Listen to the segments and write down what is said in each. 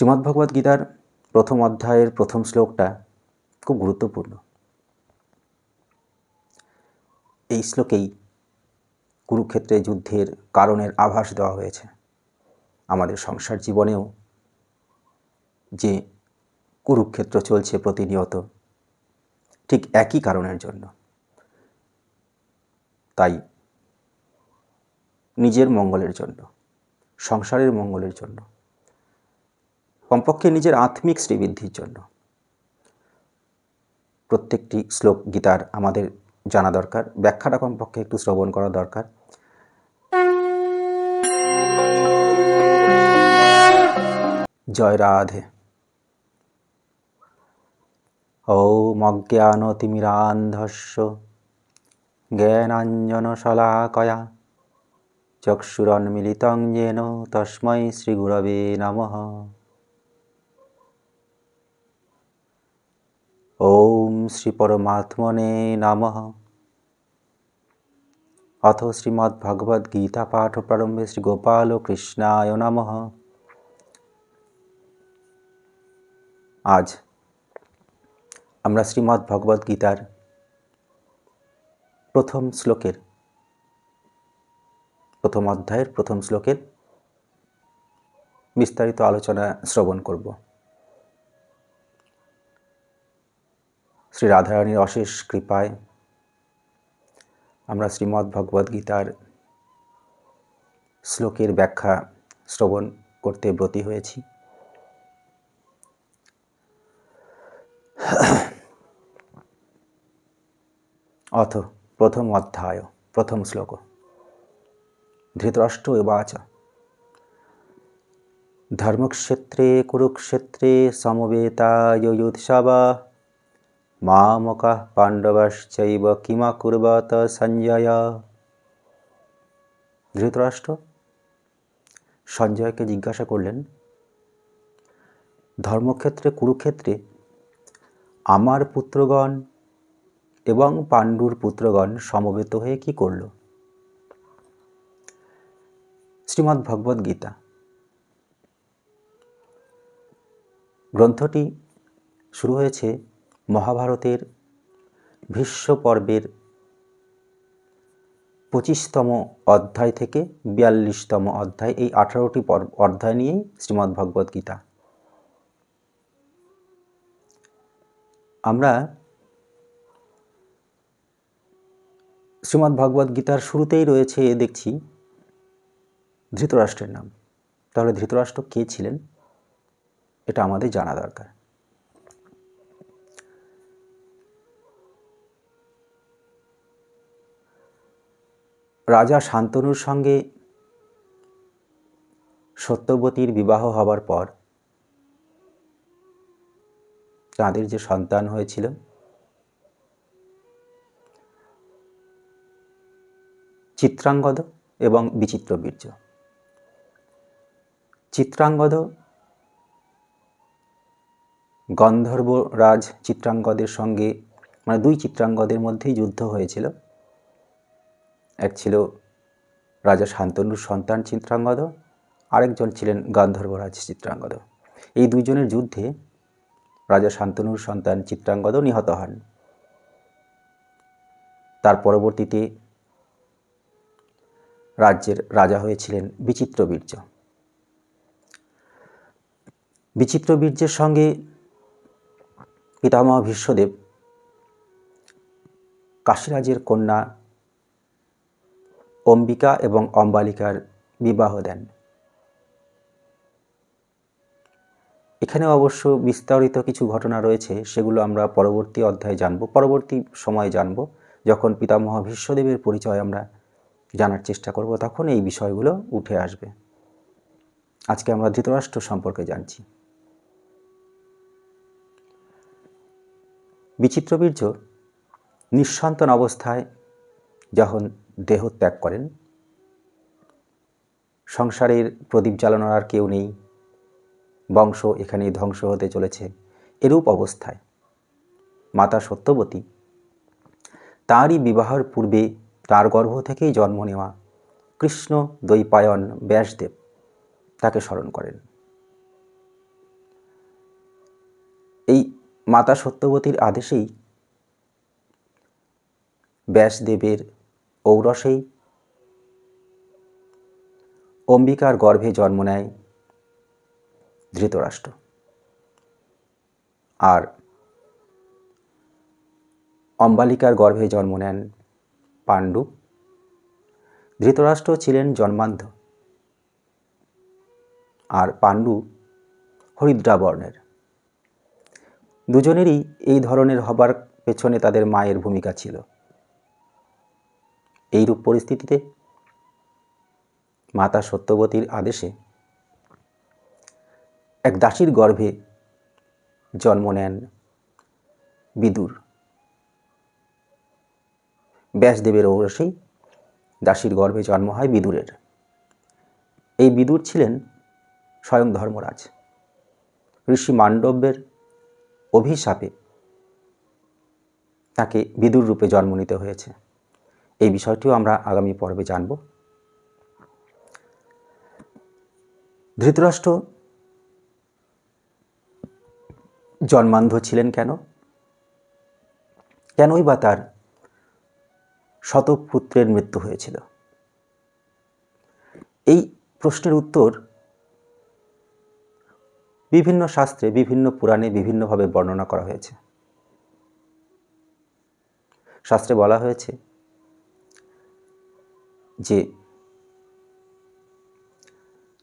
শ্রীমদ্ভগবদ্ গীতার প্রথম অধ্যায়ের প্রথম শ্লোকটা খুব গুরুত্বপূর্ণ। এই শ্লোকেই কুরুক্ষেত্রে যুদ্ধের কারণের আভাস দেওয়া হয়েছে। আমাদের সংসার জীবনেও যে কুরুক্ষেত্র চলছে প্রতিনিয়ত, ঠিক একই কারণের জন্য। তাই নিজের মঙ্গলের জন্য, সংসারের মঙ্গলের জন্য কমপক্ষে নিজের আত্মিক শ্রীবৃদ্ধির জন্য। প্রত্যেকটি শ্লোক গীতার আমাদের জানা দরকার, ব্যাখ্যাটা কমপক্ষে একটু শ্রবণ করা দরকার। জয় রাধে। ঔম অজ্ঞানতিমিরান্ধস্য জ্ঞানাঞ্জনশলাকয়া চক্ষুরন্মিলিতং যেন তস্मै শ্রীগুরবে নমঃ। ওম শ্রী পরমাত্মনে নমঃ। অথ শ্রীমদ্ ভগবদ গীতা পাঠ প্রারম্ভে শ্রী গোপাল কৃষ্ণায় নমঃ। আজ আমরা শ্রীমদ্ ভগবদ গীতার প্রথম শ্লোকের, প্রথম অধ্যায়ের প্রথম শ্লোকের বিস্তারিত আলোচনা শ্রবণ করব। শ্রী রাধারানীর অশেষ কৃপায় আমরা শ্রীমদ্ ভগবদ গীতার শ্লোকের ব্যাখ্যা শ্রবণ করতে ব্রতী হয়েছি। অথ প্রথম অধ্যায়, প্রথম শ্লোক। ধৃতরাষ্ট্র এবাচ ধর্মক্ষেত্রে, কুরুক্ষেত্রে সমবেতায়োৎসব মামকः পাণ্ডবশ্চৈব কিমা কুর্বত সঞ্জয় ধৃতরাষ্ট্র সঞ্জয়কে জিজ্ঞাসা করলেন, ধর্মক্ষেত্রে, কুরুক্ষেত্রে আমার পুত্রগণ এবং পাণ্ডুর পুত্রগণ সমবেত হয়ে কি করল? শ্রীমদ্ ভগবদ গীতা। গ্রন্থটি শুরু হয়েছে মহাভারতের ভীষ্ম পর্বের পঁচিশতম অধ্যায় থেকে বিয়াল্লিশতম অধ্যায়, এই আঠারোটি পর্ব, অধ্যায় নিয়েই শ্রীমদ্ ভগবদ গীতা। আমরা শ্রীমদ্ ভগবদ গীতার শুরুতেই রয়েছে, দেখছি ধৃতরাষ্ট্রের নাম। তাহলে ধৃতরাষ্ট্র কে ছিলেন? এটা আমাদের জানা দরকার। রাজা শান্তনুর সঙ্গে সত্যবতীর বিবাহ হবার পর তাঁদের যে সন্তান হয়েছিল, চিত্রাঙ্গদ এবং বিচিত্র বীর্য চিত্রাঙ্গদ গন্ধর্বরাজ চিত্রাঙ্গদের সঙ্গে মানে দুই চিত্রাঙ্গদের মধ্যেই যুদ্ধ হয়েছিল। এক ছিল রাজা শান্তনুর সন্তান চিত্রাঙ্গদ, আরেকজন ছিলেন গান্ধর্বরাজ চিত্রাঙ্গদ। এই দুইজনের যুদ্ধে রাজা শান্তনুর সন্তান চিত্রাঙ্গদ নিহত হন। তার পরবর্তীতে রাজ্যের রাজা হয়েছিলেন বিচিত্র বীর্য। বিচিত্র বীর্যের সঙ্গে পিতামহ ভীষ্মদেব কাশীরাজের কন্যা অম্বিকা এবং অম্বালিকার বিবাহ দেন। এখানে অবশ্য বিস্তারিত কিছু ঘটনা রয়েছে, সেগুলো আমরা পরবর্তী অধ্যায়ে জানব। পরবর্তী সময়ে জানব, যখন পিতামহ ভীষ্মদেবের পরিচয় আমরা জানার চেষ্টা করব, তখন এই বিষয়গুলো উঠে আসবে। আজকে আমরা ধৃতরাষ্ট্র সম্পর্কে জানছি। বিচিত্রবীর্য নিঃসন্তান অবস্থায় যখন দেহ ত্যাগ করেন। সংসারের প্রদীপ জ্বালানোর আর কেউ নেই। বংশ এখানেই ধ্বংস হতে চলেছে। এরূপ অবস্থায় মাতা সত্যবতী তাঁরই বিবাহের পূর্বে তার গর্ভ থেকেই জন্ম নেওয়া কৃষ্ণ দৈপায়ন ব্যাসদেব তাকে স্মরণ করেন। এই মাতা সত্যবতীর আদেশেই ব্যাসদেবের ঔরসেই অম্বিকার গর্ভে জন্ম নেয় ধৃতরাষ্ট্র। আর অম্বালিকার গর্ভে জন্ম নেন পাণ্ডু। ধৃতরাষ্ট্র ছিলেন জন্মান্ধ। আর পাণ্ডু হরিদ্রাবর্ণের। দুজনেরই এই ধরনের হবার পেছনে তাদের মায়ের ভূমিকা ছিল। এইরূপ পরিস্থিতিতে মাতা সত্যবতীর আদেশে এক দাসীর গর্ভে জন্ম নেন বিদুর। ব্যাসদেবের ঔরসেই দাসীর গর্ভে জন্ম হয় বিদুরের। এই বিদুর ছিলেন স্বয়ং ধর্মরাজ। ঋষি মান্ডব্যের অভিশাপে তাকে বিদুর রূপে জন্ম নিতে হয়েছে। এই বিষয়টিও আমরা আগামী পর্বে জানব। ধৃতরাষ্ট্র জন্মান্ধ ছিলেন কেন? কেনই বা তার শতপুত্রের মৃত্যু হয়েছিল? এই প্রশ্নের উত্তর বিভিন্ন শাস্ত্রে, বিভিন্ন পুরাণে বিভিন্নভাবে বর্ণনা করা হয়েছে। শাস্ত্রে বলা হয়েছে যে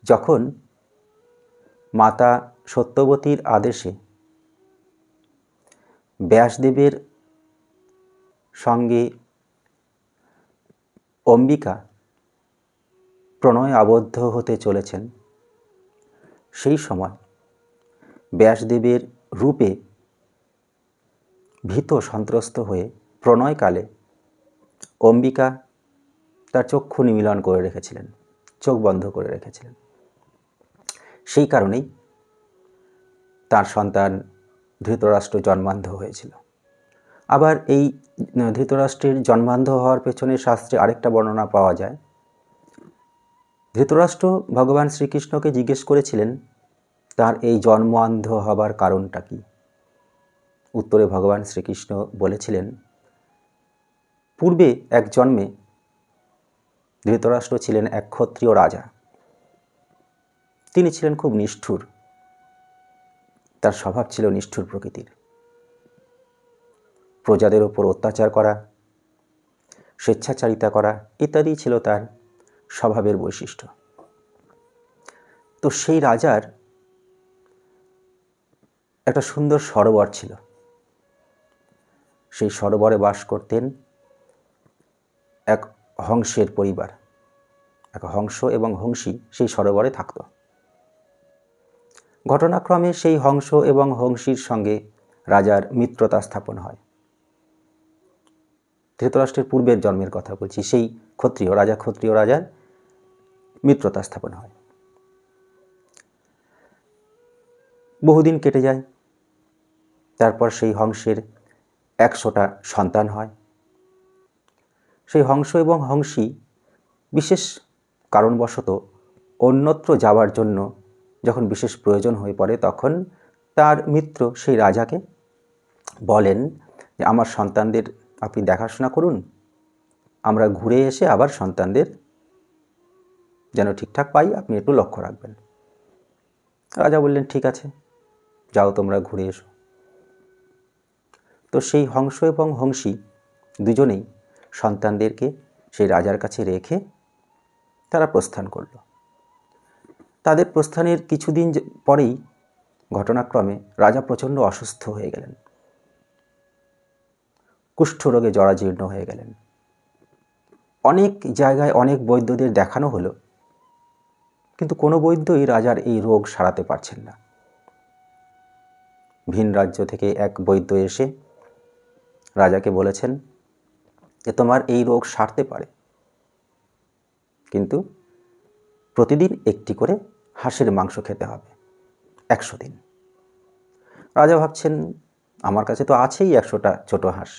যখন মাতা সত্যবতীর আদেশে ব্যাসদেবের সঙ্গে অম্বিকা প্রণয় আবদ্ধ হতে চলেছেন, সেই সময় ব্যাসদেবের রূপে ভীত সন্ত্রস্ত হয়ে প্রণয়কালে অম্বিকা তার চক্ষু নিমিলন করে রেখেছিলেন, চোখ বন্ধ করে রেখেছিলেন। সেই কারণেই তার সন্তান ধৃতরাষ্ট্র জন্মান্ধ হয়েছিল। আবার এই ধৃতরাষ্ট্রের জন্মান্ধ হওয়ার পেছনে শাস্ত্রে আরেকটা বর্ণনা পাওয়া যায়। ধৃতরাষ্ট্র ভগবান শ্রীকৃষ্ণকে জিজ্ঞেস করেছিলেন, তার এই জন্মান্ধ হবার কারণটা কি? উত্তরে ভগবান শ্রীকৃষ্ণ বলেছিলেন, পূর্বে এক জন্মে ধৃতরাষ্ট্র ছিলেন এক ক্ষত্রিয় রাজা। তিনি ছিলেন খুব নিষ্ঠুর। তার স্বভাব ছিল নিষ্ঠুর প্রকৃতির। প্রজাদের ওপর অত্যাচার করা, স্বেচ্ছাচারিতা করা ইত্যাদি ছিল তার স্বভাবের বৈশিষ্ট্য। তো সেই রাজার একটা সুন্দর সরোবর ছিল। সেই সরোবরে বাস করতেন এক হংসের পরিবার। এক হংস এবং হংসী সেই সরোবরে থাকত। ঘটনাক্রমে সেই হংস এবং হংসীর সঙ্গে রাজার মিত্রতা স্থাপন হয়। ধৃতরাষ্ট্রের পূর্বের জন্মের কথা বলছি, সেই ক্ষত্রিয়, রাজা ক্ষত্রিয় রাজার মিত্রতা স্থাপন হয়। বহুদিন কেটে যায়, তারপর সেই হংসের একশোটা সন্তান হয়। সেই হংস এবং হংসী বিশেষ কারণবশত অন্যত্র যাওয়ার জন্য যখন বিশেষ প্রয়োজন হয়ে পড়ে, তখন তার মিত্র সেই রাজাকে বলেন যে, আমার সন্তানদের আপনি দেখাশোনা করুন। আমরা ঘুরে এসে আবার সন্তানদের যেন ঠিকঠাক পাই, আপনি একটু লক্ষ্য রাখবেন। রাজা বললেন, ঠিক আছে, যাও তোমরা ঘুরে এসো। তো সেই হংস এবং হংসী দুজনেই সন্তানদেরকে সেই রাজার কাছে রেখে তারা প্রস্থান করল। তাদের প্রস্থানের কিছুদিন পরেই ঘটনাক্রমে রাজা প্রচণ্ড অসুস্থ হয়ে গেলেন। কুষ্ঠরোগে জরাজীর্ণ হয়ে গেলেন। অনেক জায়গায় অনেক বৈদ্যদের দেখানো হলো, কিন্তু কোনো বৈদ্যই রাজার এই রোগ সারাতে পারছেন না। ভিন রাজ্য থেকে এক বৈদ্য এসে রাজাকে বলেছেন যে তোমার এই রোগ সারতে পারে। কিন্তু প্রতিদিন একটি করে হাঁসের মাংস খেতে হবে, একশো দিন। রাজা ভাবছেন, আমার কাছে তো আছেই একশোটা ছোট হাঁস।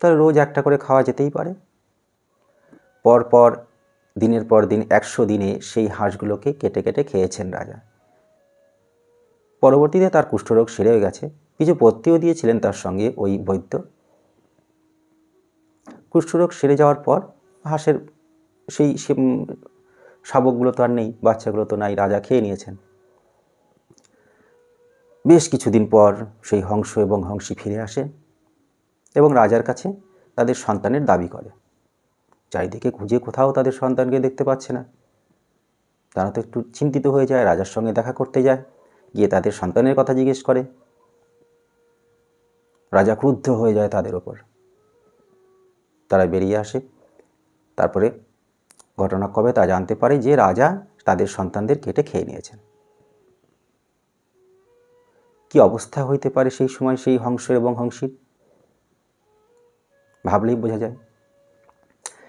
তাহলে রোজ একটা করে খাওয়া যেতেই পারে। পর পর দিনের পর দিন একশো দিনে সেই হাঁসগুলোকে কেটে কেটে খেয়েছেন রাজা। পরবর্তীতে তার কুষ্ঠরোগ সেরেও গেছে। কিছু পত্তিও দিয়েছিলেন তার সঙ্গে ওই বৈদ্য। কুষ্ঠরোগ সেরে যাওয়ার পর হাঁসের সেই শাবকগুলো তো আর নেই, বাচ্চাগুলো তো নাই, রাজা খেয়ে নিয়েছেন। বেশ কিছুদিন পর সেই হংস এবং হংসী ফিরে আসে এবং রাজার কাছে তাদের সন্তানের দাবি করে। চারিদিকে খুঁজে কোথাও তাদের সন্তানকে দেখতে পাচ্ছে না। তারা তো একটু চিন্তিত হয়ে যায়, রাজার সঙ্গে দেখা করতে যায়, গিয়ে তাদের সন্তানের কথা জিজ্ঞেস করে। রাজা ক্রুদ্ধ হয়ে যায় তাদের ওপর। তারা বেরিয়ে আসে। তারপরে ঘটনা কবে তা জানতে পারে যে রাজা তাদের সন্তানদের কেটে খেয়ে নিয়েছেন। কি অবস্থা হইতে পারে সেই সময় সেই হংস এবং হংসীর? ভাবলেই বোঝা যায়।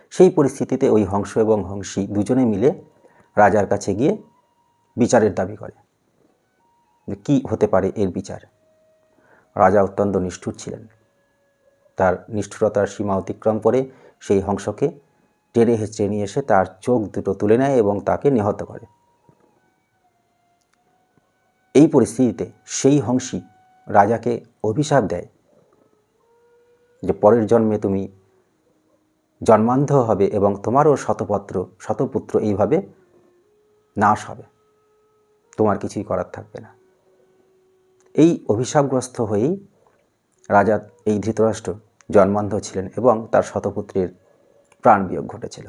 সেই পরিস্থিতিতে ওই হংস এবং হংসী দুজনে মিলে রাজার কাছে গিয়ে বিচারের দাবি করে যে কী হতে পারে এর বিচার। রাজা অত্যন্ত নিষ্ঠুর ছিলেন। তার নিষ্ঠুরতার সীমা অতিক্রম করে সেই হংসকে টেনে হেঁচড়ে নিয়ে এসে তার চোখ দুটো তুলে নেয় এবং তাকে নিহত করে। এই পরিস্থিতিতে সেই হংসী রাজাকে অভিশাপ দেয় যে পরের জন্মে তুমি জন্মান্ধ হবে এবং তোমারও শতপত্র, শতপুত্র এইভাবে নাশ হবে। তোমার কিছুই করার থাকবে না। এই অভিশাপগ্রস্ত হয়েই রাজা এই ধৃতরাষ্ট্র জন্মান্ধ ছিলেন এবং তার শতপুত্রের প্রাণ বিয়োগ ঘটেছিল।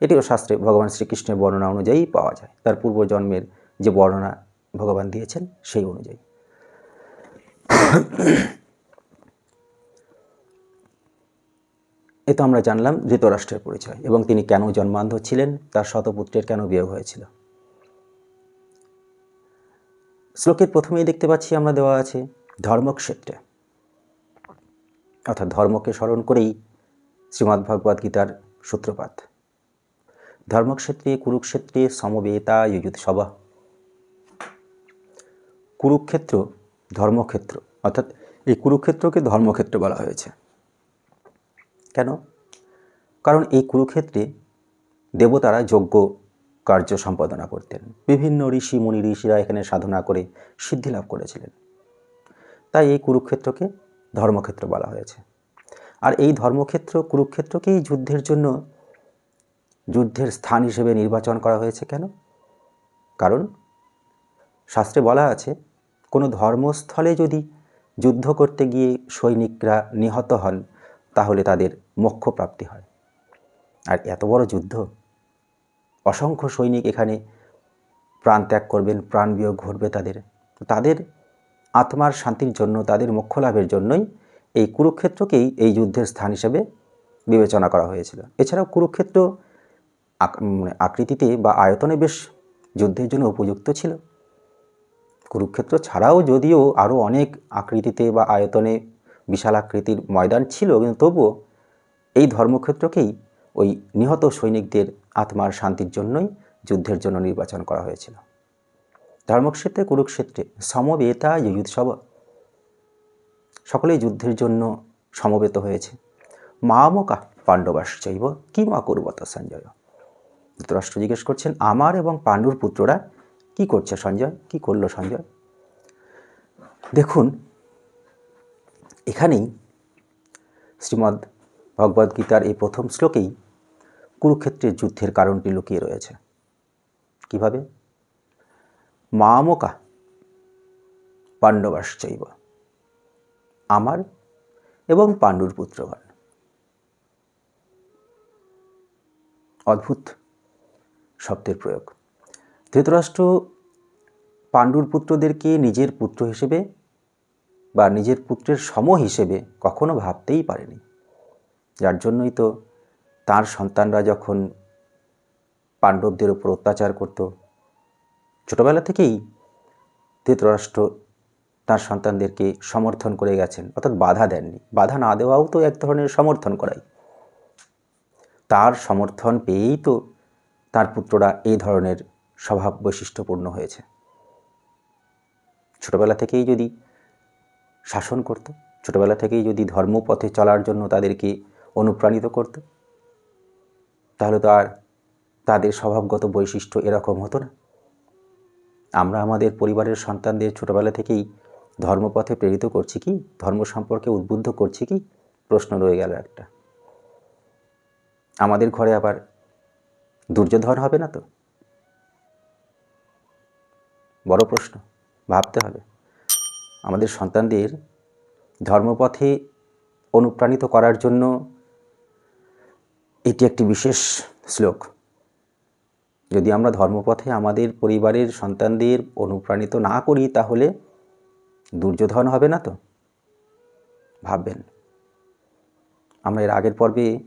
এটিও শাস্ত্রে ভগবান শ্রীকৃষ্ণের বর্ণনা অনুযায়ী পাওয়া যায়। তার পূর্বজন্মের যে বর্ণনা ভগবান দিয়েছেন, সেই অনুযায়ী। এ তো আমরা জানলাম ধৃতরাষ্ট্রের পরিচয় এবং তিনি কেন জন্মান্ধ ছিলেন, তার শতপুত্রের কেন বিয়োগ হয়েছিল। শ্লোকের প্রথমেই দেখতে পাচ্ছি আমরা দেওয়া আছে ধর্মক্ষেত্রে। অর্থাৎ ধর্মকে স্মরণ করেই শ্রীমদ্ ভগবদ্ গীতার সূত্রপাত। ধর্মক্ষেত্রে, কুরুক্ষেত্রে সমবেতা যুযুৎসবা কুরুক্ষেত্র ধর্মক্ষেত্র, অর্থাৎ এই কুরুক্ষেত্রকে ধর্মক্ষেত্র বলা হয়েছে। কেন? কারণ এই কুরুক্ষেত্রে দেবতারা যজ্ঞ, কার্য সম্পাদনা করতেন। বিভিন্ন ঋষি, মুনি, ঋষিরা এখানে সাধনা করে সিদ্ধি লাভ করেছিলেন। তাই এই কুরুক্ষেত্রকে ধর্মক্ষেত্র বলা হয়েছে। আর এই ধর্মক্ষেত্র, কুরুক্ষেত্রকেই যুদ্ধের জন্য, যুদ্ধের স্থান হিসেবে নির্বাচন করা হয়েছে কেন? কারণ শাস্ত্রে বলা আছে, কোনো ধর্মস্থলে যদি যুদ্ধ করতে গিয়ে সৈনিকরা নিহত হন, তাহলে তাদের মোক্ষ প্রাপ্তি হয়। আর এত বড় যুদ্ধ, অসংখ্য সৈনিক এখানে প্রাণ ত্যাগ করবেন প্রাণ বিয়োগ ঘটবে তাদের। তাদের আত্মার শান্তির জন্য তাদের মোক্ষ লাভের জন্যই এই কুরুক্ষেত্রকেই এই যুদ্ধের স্থান হিসেবে বিবেচনা করা হয়েছিল। এছাড়াও কুরুক্ষেত্র মানে আকৃতিতে বা আয়তনে বেশ যুদ্ধের জন্য উপযুক্ত ছিল। কুরুক্ষেত্র ছাড়াও যদিও আরও অনেক আকৃতিতে বা আয়তনে বিশাল আকৃতির ময়দান ছিল, কিন্তু তবুও এই ধর্মক্ষেত্রকেই ওই নিহত সৈনিকদের আত্মার শান্তির জন্যই যুদ্ধের জন্য নির্বাচন করা হয়েছিল। ধর্মক্ষেত্রে, কুরুক্ষেত্রে সমবেতা যুৎসব সকলেই যুদ্ধের জন্য সমবেত হয়েছে। মামকা পাণ্ডবাশ্চৈব কি মা করবত সঞ্জয়? ধৃতরাষ্ট্র জিজ্ঞেস করছেন, আমার এবং পাণ্ডুর পুত্ররা কি করছে সঞ্জয়? কি করল সঞ্জয়? দেখুন, এখানেই শ্রীমদ্ ভগবদ্গীতার এই প্রথম শ্লোকেই কুরুক্ষেত্রের যুদ্ধের কারণটি লুকিয়ে রয়েছে। কীভাবে? মামকা। পাণ্ডবাশ্চৈব আমার এবং পাণ্ডুর পুত্রগণ। অদ্ভুত শব্দের প্রয়োগ। ধৃতরাষ্ট্র পাণ্ডুর পুত্রদেরকে নিজের পুত্র হিসেবে বা নিজের পুত্রের সম হিসেবে কখনো ভাবতেই পারেনি। যার জন্যই তো তার সন্তানরা যখন পাণ্ডবদের উপর অত্যাচার করত ছোটবেলা থেকেই ধৃতরাষ্ট্র তার সন্তানদেরকে সমর্থন করে গেছেন, অর্থাৎ বাধা দেননি। বাধা না দেওয়াও তো এক ধরনের সমর্থন করাই। তার সমর্থন পেয়েই তো তার পুত্ররা এই ধরনের স্বভাব বৈশিষ্ট্যপূর্ণ হয়েছে। ছোটবেলা থেকেই যদি শাসন করত, ছোটবেলা থেকেই যদি ধর্মপথে চলার জন্য তাদেরকে অনুপ্রাণিত করত, তাহলে তো আর তাদের স্বভাবগত বৈশিষ্ট্য এরকম হতো না। আমরা আমাদের পরিবারের সন্তানদের ছোটবেলা থেকেই ধর্মপথে প্রেরিত করছি কি? ধর্ম সম্পর্কে উদ্বুদ্ধ করছি কি? প্রশ্ন রয়ে গেল একটা। আমাদের ঘরে আবার দুর্যোধন হবে না তো? বড় প্রশ্ন, ভাবতে হবে। আমাদের সন্তানদের ধর্মপথে অনুপ্রাণিত করার জন্য এটি একটি বিশেষ শ্লোক। যদি আমরা ধর্মপথে আমাদের পরিবারের সন্তানদের অনুপ্রাণিত না করি, তাহলে দুর্যোধন হবে না তো? ভাববেন। আমরা এর আগের পর্বে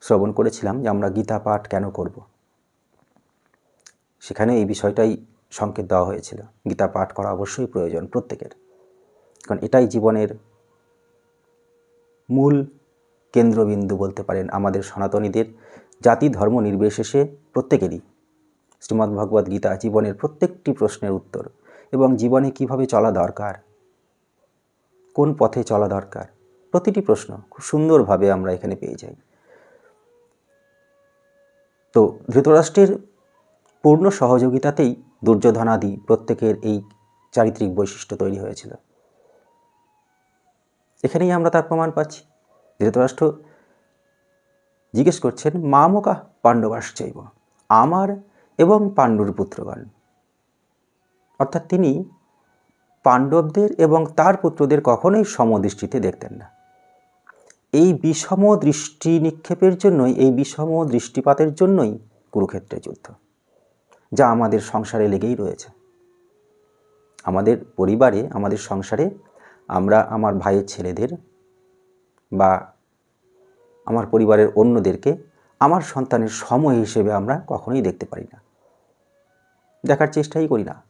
শ্রবণ করেছিলাম যে আমরা গীতা পাঠ কেন করব। সেখানে এই বিষয়টাই সংকেত দেওয়া হয়েছিল। গীতা পাঠ করা অবশ্যই প্রয়োজন প্রত্যেকের। কারণ এটাই জীবনের মূল কেন্দ্রবিন্দু বলতে পারেন আমাদের সনাতনীদের জাতি ধর্ম নির্বিশেষে প্রত্যেকেরই। শ্রীমদ্ ভগবদ্ গীতা জীবনের প্রত্যেকটি প্রশ্নের উত্তর এবং জীবনে কীভাবে চলা দরকার, কোন পথে চলা দরকার, প্রতিটি প্রশ্ন খুব সুন্দরভাবে আমরা এখানে পেয়ে যাই। তো ধৃতরাষ্ট্রের পূর্ণ সহযোগিতাতেই দুর্যোধনাদি প্রত্যেকের এই চারিত্রিক বৈশিষ্ট্য তৈরি হয়েছিল। এখানেই আমরা তার প্রমাণ পাচ্ছি। ধৃতরাষ্ট্র জিজ্ঞেস করছেন মামকা পাণ্ডবাস চাইব আমার এবং পাণ্ডুর পুত্রগণ। অর্থাৎ তিনি পাণ্ডবদের এবং তার পুত্রদের কখনোই সমদৃষ্টিতে দেখতেন না। এই বিষম দৃষ্টি নিক্ষেপের জন্যই, এই বিষম দৃষ্টিপাতের জন্যই কুরুক্ষেত্রের যুদ্ধ, যা আমাদের সংসারে লেগেই রয়েছে। আমাদের পরিবারে, আমাদের সংসারে আমরা আমার ভাইয়ের ছেলেদের বা আমার পরিবারের অন্যদেরকে আমার সন্তানের সময় হিসেবে আমরা কখনোই দেখতে পারি না। দেখার চেষ্টাই করি না।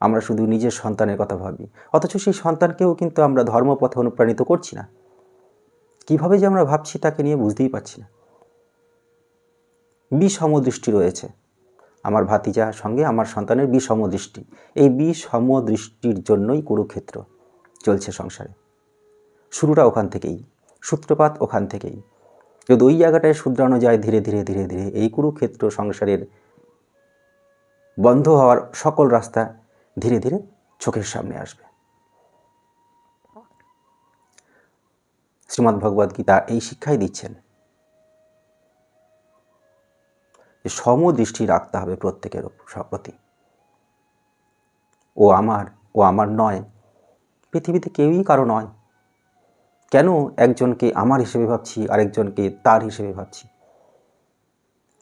আমরা শুধু নিজের সন্তানের কথা ভাবি। অথচ সেই সন্তানকেও কিন্তু আমরা ধর্মপথে অনুপ্রাণিত করছি না। কীভাবে যে আমরা ভাবছি তাকে নিয়ে বুঝতেই পারছি না। বিষম দৃষ্টি রয়েছে। আমার ভাতিজা সঙ্গে আমার সন্তানের বিষম দৃষ্টি এই বিষম দৃষ্টির জন্যই কুরুক্ষেত্র চলছে সংসারে। শুরুটা ওখান থেকেই। সূত্রপাত ওখান থেকেই। যদি ওই জায়গাটায় শুধরানো যায় ধীরে ধীরে ধীরে ধীরে, এই কুরুক্ষেত্র সংসারের বন্ধ হওয়ার সকল রাস্তা ধীরে ধীরে চোখের সামনে আসবে। শ্রীমদ্ ভগবদ গীতা এই শিক্ষাই দিচ্ছেন যে সমদৃষ্টি রাখতে হবে প্রত্যেকের প্রতি। ও আমার ও আমার নয়, পৃথিবীতে কেউই কারও নয়। কেন একজনকে আমার হিসেবে ভাবছি, আরেকজনকে তার হিসেবে ভাবছি?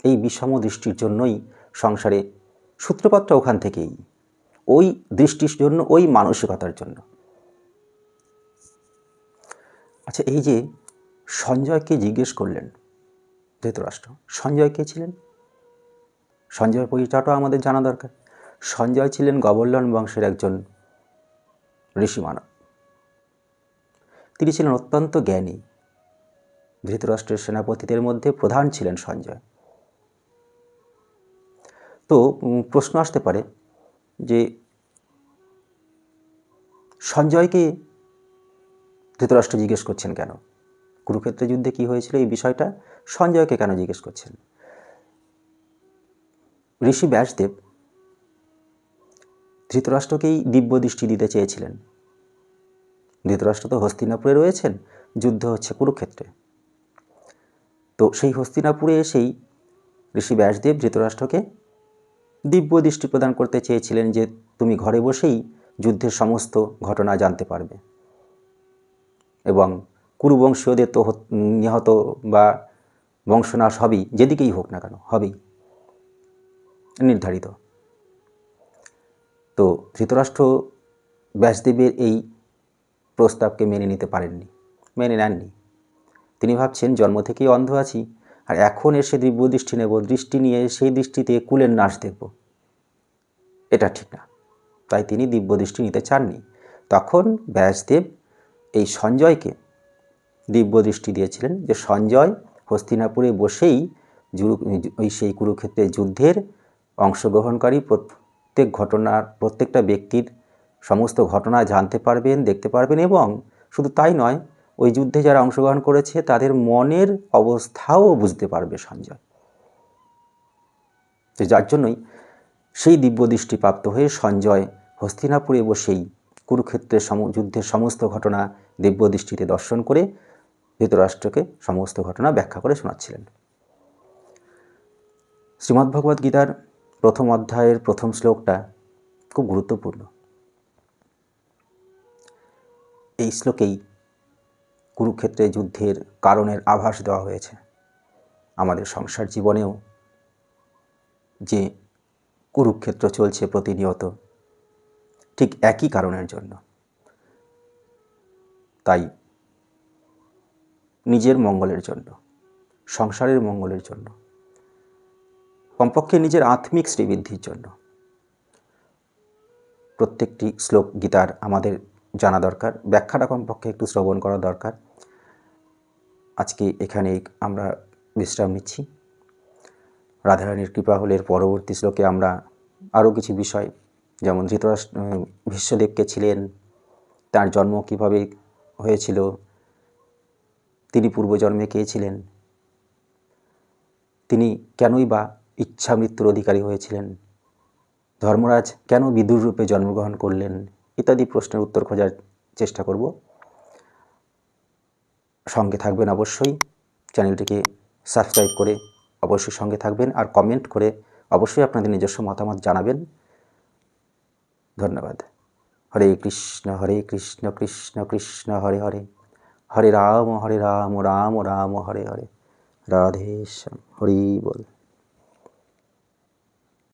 এই বিষম দৃষ্টির জন্যই সংসারে সূত্রপাতটা ওখান থেকেই। ওই দৃষ্টির জন্য, ওই মানসিকতার জন্য। আচ্ছা এই যে সঞ্জয়কে জিজ্ঞেস করলেন ধৃতরাষ্ট্র, সঞ্জয় কে ছিলেন? সঞ্জয়ের পরিচয়টাও আমাদের জানা দরকার। সঞ্জয় ছিলেন গবর্লন বংশের একজন ঋষি মানব। তিনি ছিলেন অত্যন্ত জ্ঞানী। ধৃতরাষ্ট্রের সেনাপতিদের মধ্যে প্রধান ছিলেন সঞ্জয়। তো প্রশ্ন আসতে পারে যে সঞ্জয়কে ধৃতরাষ্ট্র জিজ্ঞেস করছেন কেন? কুরুক্ষেত্র যুদ্ধে কি হয়েছিল এই বিষয়টা? সঞ্জয়কে কেন জিজ্ঞেস করছেন? ঋষি ব্যাসদেব ধৃতরাষ্ট্রকেই দিব্য দৃষ্টি দিতে চেয়েছিলেন। ধৃতরাষ্ট্র তো হস্তিনাপুরে রয়েছেন, যুদ্ধ হচ্ছে কুরুক্ষেত্রে। তো সেই হস্তিনাপুরে এসেই ঋষি ব্যাসদেব ধৃতরাষ্ট্রকে দিব্য দৃষ্টি প্রদান করতে চেয়েছিলেন যে তুমি ঘরে বসেই যুদ্ধের সমস্ত ঘটনা জানতে পারবে। এবং কুরুবংশীয়দের তো নিহত বা বংশনাশ হবেই, যেদিকেই হোক না কেন, হবেই। নির্ধারিত। তো ধৃতরাষ্ট্র ব্যাসদেবের এই প্রস্তাবকে মেনে নিতে পারেননি, মেনে নেননি। তিনি ভাবছেন, জন্ম থেকেই অন্ধ আছি, আর এখন এসে দিব্য দৃষ্টি নেব, দৃষ্টি নিয়ে সেই দৃষ্টিতে কুলের নাশ দেখব। এটা ঠিক না। তাই তিনি দিব্য দৃষ্টি নিতে চাননি। তখন ব্যাসদেব এই সঞ্জয়কে দিব্য দৃষ্টি দিয়েছিলেন যে সঞ্জয় হস্তিনাপুরে বসেই ওই সেই কুরুক্ষেত্রের যুদ্ধের অংশগ্রহণকারী প্রত্যেক ঘটনার, প্রত্যেকটা ব্যক্তির সমস্ত ঘটনা জানতে পারবেন, দেখতে পারবেন এবং শুধু তাই নয়, ওই যুদ্ধে যারা অংশগ্রহণ করেছে তাদের মনের অবস্থাও বুঝতে পারবে সঞ্জয়। তো যার জন্যই সেই দিব্য দৃষ্টিপ্রাপ্ত হয়ে সঞ্জয় হস্তিনাপুরে বসেই কুরুক্ষেত্রের সম, যুদ্ধের সমস্ত ঘটনা দিব্য দৃষ্টিতে দর্শন করে ধৃতরাষ্ট্রকে সমস্ত ঘটনা ব্যাখ্যা করে শোনাচ্ছিলেন। শ্রীমদ্ভগবদ্ গীতার প্রথম অধ্যায়ের প্রথম শ্লোকটা খুব গুরুত্বপূর্ণ। এই শ্লোকেই কুরুক্ষেত্রে যুদ্ধের কারণের আভাস দেওয়া হয়েছে। আমাদের সংসার জীবনেও যে কুরুক্ষেত্র চলছে প্রতিনিয়ত, ঠিক একই কারণের জন্য। তাই নিজের মঙ্গলের জন্য, সংসারের মঙ্গলের জন্য, কমপক্ষে নিজের আত্মিক শ্রীবৃদ্ধির জন্য প্রত্যেকটি শ্লোক গীতার আমাদের জানা দরকার। ব্যাখ্যাটা কমপক্ষে একটু শ্রবণ করা দরকার। আজকে এখানে আমরা বিশ্রাম নিচ্ছি। রাধারানীর কৃপা হলে পরবর্তী শ্লোকে আমরা আরও কিছু বিষয়, যেমন ধৃতরাষ্ট্র ভীষ্মদেবকে ছিলেন, তার জন্ম কীভাবে হয়েছিল, তিনি পূর্বজন্মে কে ছিলেন, তিনি কেনই বা ইচ্ছা মৃত্যুর অধিকারী হয়েছিলেন, ধর্মরাজ কেন বিদুর রূপে জন্মগ্রহণ করলেন ইত্যাদি প্রশ্নের উত্তর খোঁজার চেষ্টা করব। সঙ্গে থাকবেন অবশ্যই। চ্যানেলটিকে সাবস্ক্রাইব করে অবশ্যই সঙ্গে থাকবেন আর কমেন্ট করে অবশ্যই আপনাদের নিজস্ব মতামত জানাবেন। ধন্যবাদ। হরে কৃষ্ণ হরে কৃষ্ণ কৃষ্ণ কৃষ্ণ, হরে হরে। হরে রাম হরে রাম রাম রাম, হরে হরে। রাধেশ্যাম হরি বল।